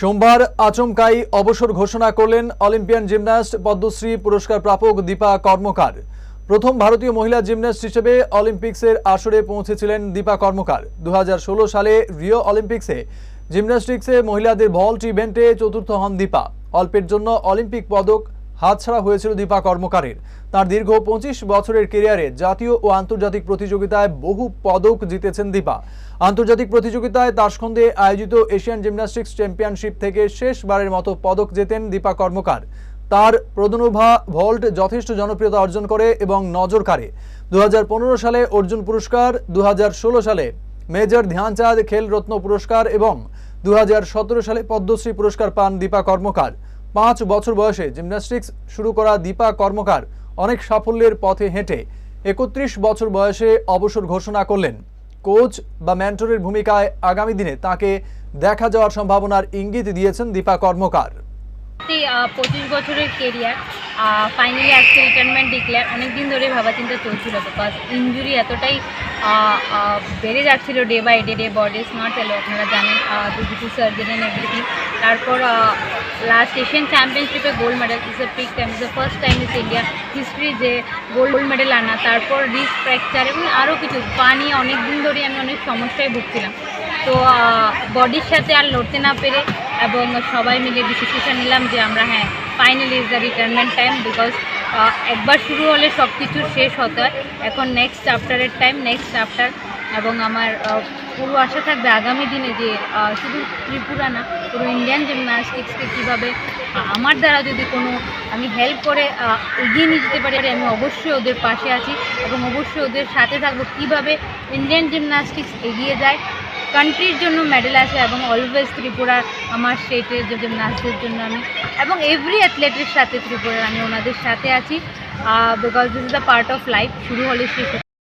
সোমবার আচমকাই অবসর ঘোষণা করলেন অলিম্পিয়ান জিমন্যাস্ট পদ্মশ্রী পুরস্কার প্রাপক দীপা কর্মকার। প্রথম ভারতীয় মহিলা জিমন্যাস্ট হিসেবে অলিম্পিক্সের আসরে পৌঁছেছিলেন দীপা কর্মকার। দু হাজার ষোলো সালে রিও অলিম্পিক্সে জিমন্যাস্টিক্সে মহিলাদের ভল্ট ইভেন্টে চতুর্থ হন দীপা। অল্পের জন্য অলিম্পিক পদক হাতছাড়া হয়েছিল দীপা কর্মকারের। তার দীর্ঘ পঁচিশ বছরের কেরিয়ারে জাতীয় ও আন্তর্জাতিক প্রতিযোগিতায় বহু পদক জিতেছেন দীপা। আন্তর্জাতিক প্রতিযোগিতায় তাসখন্দে আয়োজিত এশিয়ান জিমন্যাস্টিক্স চ্যাম্পিয়নশিপ থেকে শেষবারের মতো পদক জেতেন দীপা কর্মকার। তার প্রদনোভা ভল্ট যথেষ্ট জনপ্রিয়তা অর্জন করে এবং নজর কাড়ে। দু হাজার পনেরো সালে অর্জুন পুরস্কার দু হাজার ষোলো সালে মেজর ধ্যানচাঁদ খেলরত্ন পুরস্কার এবং দু হাজার সতেরো সালে পদ্মশ্রী পুরস্কার পান দীপা কর্মকার। পাঁচ বছর বয়সে জিমন্যাস্টিক্স শুরু করা দীপা কর্মকার অনেক সাফল্যের পথে হেঁটে একত্রিশ বছর বয়সে অবসর ঘোষণা করলেন। কোচ বা মেন্টরের ভূমিকায় আগামী দিনে তাকে দেখা যাওয়ার সম্ভাবনার ইঙ্গিত দিয়েছেন দীপা কর্মকার। পঁচিশ বছরের কেরিয়ার ফাইনালি আজকে রিটায়ারমেন্ট ডিক্লেয়ার অনেক দিন ধরে ভাবা চিন্তা চলছিল বিকজ ইঞ্জুরি এতটাই বেড়ে যাচ্ছিল day by day day body not এলো আপনারা জানেন দুটো সার্জারি এভরিথিং তারপর লাস্ট এশিয়ান চ্যাম্পিয়নশিপে gold medal is a peak time is the first time is India history যে গোল্ড মেডেল আনা। তারপর রিস্ক ফ্র্যাকচার এবং আরও কিছু, পা নিয়ে অনেক দিন ধরে আমি অনেক সমস্যায় ভুগছিলাম। তো বডির সাথে আর লড়তে না পেরে এবং সবাই মিলে ডিসিশন নিলাম যে আমরা হ্যাঁ finally is the retirement time because একবার শুরু হলে সব কিছু শেষ হতে হয়। এখন নেক্সট চ্যাপ্টারের টাইম নেক্সট চ্যাপ্টার এবং আমার পুরো আশা থাকবে আগামী দিনে যে শুধু ত্রিপুরা না, পুরো ইন্ডিয়ান জিমনাস্টিক্সকে কীভাবে, আমার দ্বারা যদি কোনো, আমি হেল্প করে এগিয়ে নিয়ে যেতে পারি, আমি অবশ্যই ওদের পাশে আছি। এবং অবশ্যই ওদের সাথে থাকব। কীভাবে ইন্ডিয়ান জিমনাস্টিক্স এগিয়ে যায় কান্ট্রির জন্য মেডেল আসে এবং অলওয়েজ ত্রিপুরা আমার স্টেটের যে জিমনাস্টদের জন্য আমি এবং এভরি অ্যাথলেটের সাথে ত্রিপুরার আমি ওনাদের সাথে আছি। Because this is the part of life শুরু হলে শেষ